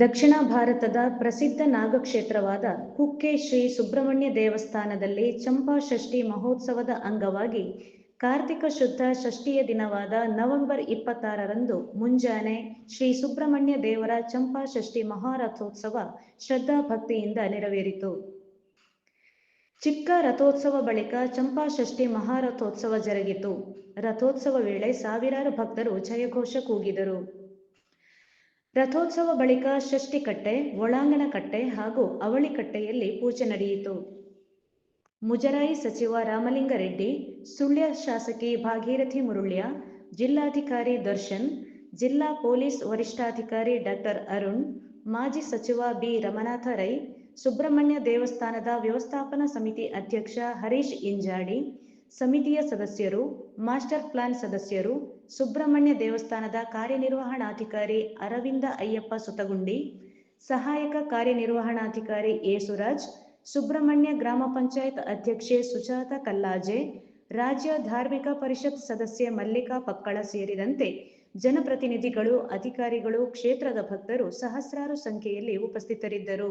ದಕ್ಷಿಣ ಭಾರತದ ಪ್ರಸಿದ್ಧ ನಾಗಕ್ಷೇತ್ರವಾದ ಕುಕ್ಕೆ ಶ್ರೀ ಸುಬ್ರಹ್ಮಣ್ಯ ದೇವಸ್ಥಾನದಲ್ಲಿ ಚಂಪಾ ಷಷ್ಠಿ ಮಹೋತ್ಸವದ ಅಂಗವಾಗಿ ಕಾರ್ತಿಕ ಶುದ್ಧ ಷಷ್ಠಿಯ ದಿನವಾದ ನವೆಂಬರ್ ಇಪ್ಪತ್ತಾರರಂದು ಮುಂಜಾನೆ ಶ್ರೀ ಸುಬ್ರಹ್ಮಣ್ಯ ದೇವರ ಚಂಪಾ ಷಷ್ಠಿ ಮಹಾರಥೋತ್ಸವ ಶ್ರದ್ಧಾ ಭಕ್ತಿಯಿಂದ ನೆರವೇರಿತು. ಚಿಕ್ಕ ರಥೋತ್ಸವ ಬಳಿಕ ಚಂಪಾ ಷಷ್ಠಿ ಮಹಾರಥೋತ್ಸವ ಜರುಗಿತು. ರಥೋತ್ಸವ ವೇಳೆ ಸಾವಿರಾರು ಭಕ್ತರು ಜಯಘೋಷ ಕೂಗಿದರು. ರಥೋತ್ಸವ ಬಳಿಕ ಷಷ್ಠಿಕಟ್ಟೆ ಒಳಾಂಗಣ ಕಟ್ಟೆ ಹಾಗೂ ಅವಳಿಕಟ್ಟೆಯಲ್ಲಿ ಪೂಜೆ ನಡೆಯಿತು. ಮುಜರಾಯಿ ಸಚಿವ ರಾಮಲಿಂಗಾರೆಡ್ಡಿ, ಸುಳ್ಯ ಶಾಸಕಿ ಭಾಗೀರಥಿ ಮುರುಳ್ಯ, ಜಿಲ್ಲಾಧಿಕಾರಿ ದರ್ಶನ್, ಜಿಲ್ಲಾ ಪೊಲೀಸ್ ವರಿಷ್ಠಾಧಿಕಾರಿ ಡಾಕ್ಟರ್ ಅರುಣ್, ಮಾಜಿ ಸಚಿವ ಬಿ. ರಮನಾಥ ರೈ, ಸುಬ್ರಹ್ಮಣ್ಯ ದೇವಸ್ಥಾನದ ವ್ಯವಸ್ಥಾಪನಾ ಸಮಿತಿ ಅಧ್ಯಕ್ಷ ಹರೀಶ್ ಇಂಜಾಡಿ ಸಮಿತಿಯ ಸದಸ್ಯರು, ಮಾಸ್ಟರ್ ಪ್ಲಾನ್ ಸದಸ್ಯರು, ಸುಬ್ರಹ್ಮಣ್ಯ ದೇವಸ್ಥಾನದ ಕಾರ್ಯನಿರ್ವಹಣಾಧಿಕಾರಿ ಅರವಿಂದ ಅಯ್ಯಪ್ಪ ಸುತಗುಂಡಿ ಸಹಾಯಕ ಕಾರ್ಯನಿರ್ವಹಣಾಧಿಕಾರಿ ಎ ಸುರಾಜ್ ಸುಬ್ರಹ್ಮಣ್ಯ ಗ್ರಾಮ ಪಂಚಾಯತ್ ಅಧ್ಯಕ್ಷೆ ಸುಜಾತ ಕಲ್ಲಾಜೆ, ರಾಜ್ಯ ಧಾರ್ಮಿಕ ಪರಿಷತ್ ಸದಸ್ಯೆ ಮಲ್ಲಿಕಾ ಪಕ್ಕಳ ಸೇರಿದಂತೆ ಜನಪ್ರತಿನಿಧಿಗಳು, ಅಧಿಕಾರಿಗಳು, ಕ್ಷೇತ್ರದ ಭಕ್ತರು ಸಹಸ್ರಾರು ಸಂಖ್ಯೆಯಲ್ಲಿ ಉಪಸ್ಥಿತರಿದ್ದರು.